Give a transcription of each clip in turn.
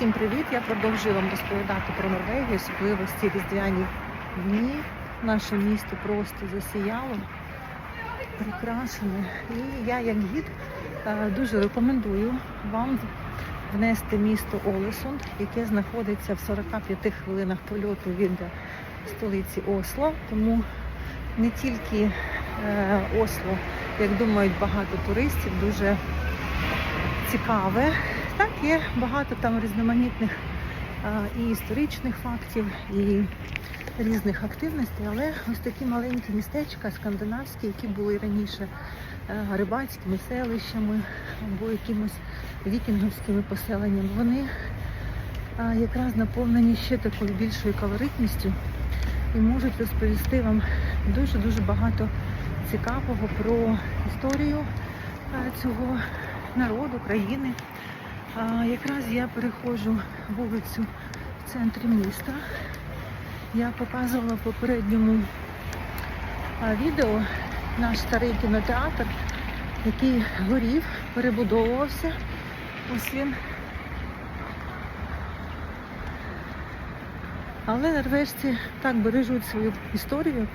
Всім привіт! Я продовжую вам розповідати про Норвегію, особливості різдвяні дні. Наше місто просто засіяло, прикрашене. І я, як гід, е, дуже рекомендую вам внести місто Олесунд, яке знаходиться в 45 хвилинах польоту від столиці Осло. Тому не тільки е, Осло, як думають багато туристів, дуже цікаве. Так, є багато там різноманітних і історичних фактів, і різних активностей, але ось такі маленькі містечка скандинавські, які були раніше е, рибацькими селищами або якимось вікінговськими поселеннями, вони якраз наповнені ще такою більшою колоритністю і можуть розповісти вам дуже-дуже багато цікавого про історію цього народу, країни. А, якраз я переходжу вулицю в центрі міста. Я показувала в попередньому відео наш старий кінотеатр, який горів, перебудовувався. Ось він. Але норвежці так бережуть свою історію,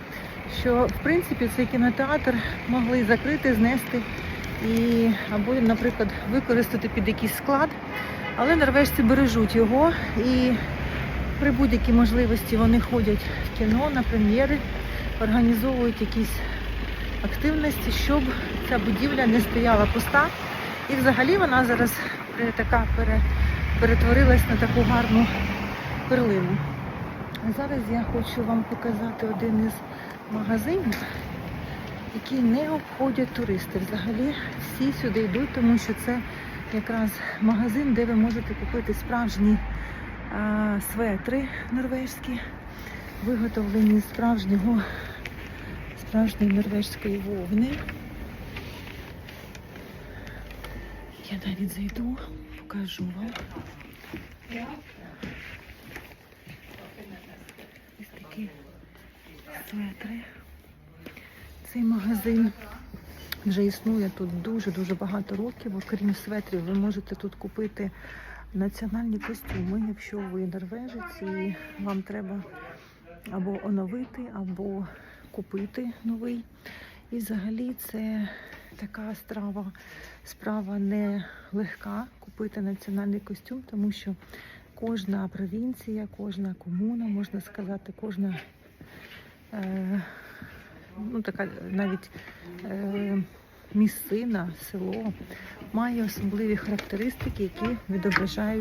що в принципі цей кінотеатр могли закрити, знести і або, наприклад, використати під якийсь склад. Але норвежці бережуть його і при будь-якій можливості вони ходять в кіно на прем'єри, організовують якісь активності, щоб ця будівля не стояла пуста. І взагалі вона зараз е, така перетворилась на таку гарну перлину. Зараз я хочу вам показати один із магазинів, які не обходять туристи. Взагалі всі сюди йдуть, тому що це якраз магазин, де ви можете купити справжні а, светри норвежські, виготовлені з справжнього справжньої норвежської вовни. Я навіть зайду, покажу вам. Ось такі светри. Цей магазин вже існує тут дуже-дуже багато років. Окрім светрів, ви можете тут купити національні костюми, якщо ви норвежець і вам треба або оновити, або купити новий. І взагалі це така страва, справа не легка купити національний костюм, тому що кожна провінція, кожна комуна, можна сказати, кожна е, ну, така навіть е, місцина, село має особливі характеристики, які відображають